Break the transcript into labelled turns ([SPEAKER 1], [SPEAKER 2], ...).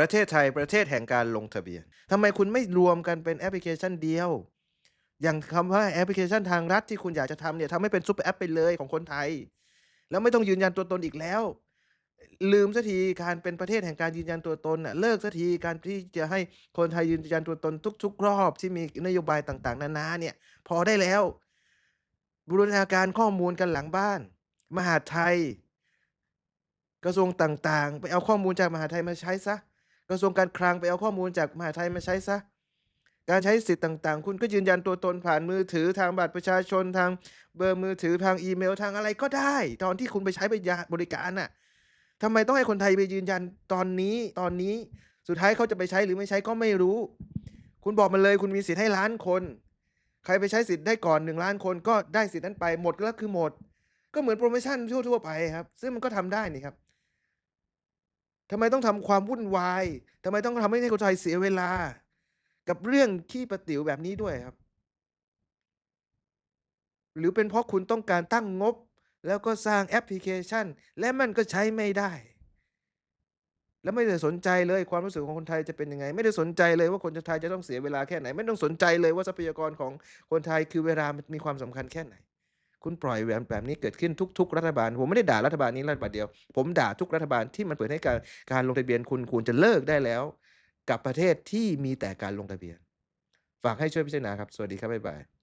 [SPEAKER 1] ประเทศไทยประเทศแห่งการลงทะเบียนทำไมคุณไม่รวมกันเป็นแอปพลิเคชันเดียว อย่างคำว่าแอปพลิเคชันทางรัฐที่คุณอยากจะทำเนี่ยทำให้เป็นซุปเปอร์แอปไปเลยของคนไทย แล้วไม่ต้องยืนยันตัวตนอีกแล้ว ลืมสักทีการเป็นประเทศแห่งการยืนยันตัวตนน่ะเลิกสักทีการที่จะให้คนไทยยืนยันตัวตนทุก ๆ รอบที่มีนโยบายต่างๆ นานาเนี่ย พอได้แล้ว บูรณาการข้อมูลกันหลังบ้าน มหาไทย กระทรวงต่างๆ ไปเอาข้อมูลจากมหาไทยมาใช้ซะ กระทรวงการคลังไปเอาข้อมูลจากมหาไทยมาใช้ซะ การใช้สิทธิ์ต่างๆ คุณก็ยืนยันตัวตนผ่านมือถือทางบัตรประชาชนทางเบอร์มือถือทางอีเมลทางอะไรก็ได้ ตอนที่คุณไปใช้บริการน่ะทำไมต้องให้คนไทยไปยืนยันตอนนี้ตอนนี้สุดท้ายเขาจะไปใช้หรือไม่ใช้ก็ไม่รู้ คุณบอกมาเลยคุณมีสิทธิ์ให้ล้านคน ใครไปใช้สิทธิ์ได้ก่อนหนึ่งล้านคนก็ได้สิทธิ์นั้นไปหมดก็คือหมด ก็เหมือนโปรโมชั่นทั่วๆไปครับ ซึ่งมันก็ทำได้นี่ครับ ทำไมต้องทำความวุ่นวายทำไมต้องทำให้คนไทยเสียเวลา กับเรื่องขี้ประติ๋วแบบนี้ด้วยครับ หรือเป็นเพราะคุณต้องการตั้งงบ แล้วก็สร้างแอปพลิเคชัน และมันก็ใช้ไม่ได้ แล้วไม่ได้สนใจเลยความรู้สึกของคนไทยจะเป็นยังไง ไม่ได้สนใจเลยว่าคนไทยจะต้องเสียเวลาแค่ไหน ไม่ต้องสนใจเลยว่าทรัพยากรของคนไทยคือเวลามันมีความสำคัญแค่ไหน คุณปล่อยแหวนแบบนี้เกิดขึ้นทุก ๆ รัฐบาล ผมไม่ได้ด่ารัฐบาลนี้รัฐบาลเดียว ผมด่าทุกรัฐบาลที่มันเปิดให้การการลงทะเบียนคุณควรจะเลิกได้แล้ว กับประเทศที่มีแต่การลงทะเบียน ฝากให้ช่วยพิจารณาครับ สวัสดีครับบ๊ายบาย